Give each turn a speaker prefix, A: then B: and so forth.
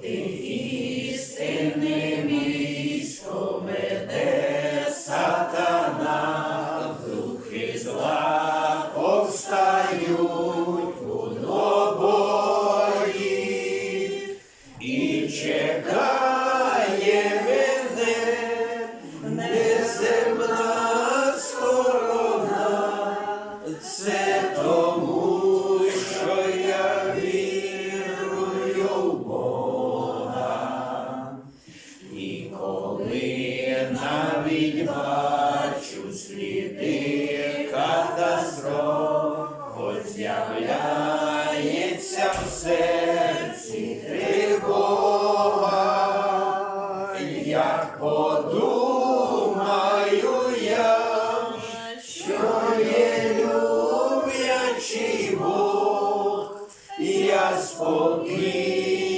A: Ти істинним військом сатана, духи зла повстають у і чекає мене неземна сторона, це тому. навіть бачу сліди катастроф, От з'являється в серці тривога, як подумаю я, що є люблячий Бог, я спокій.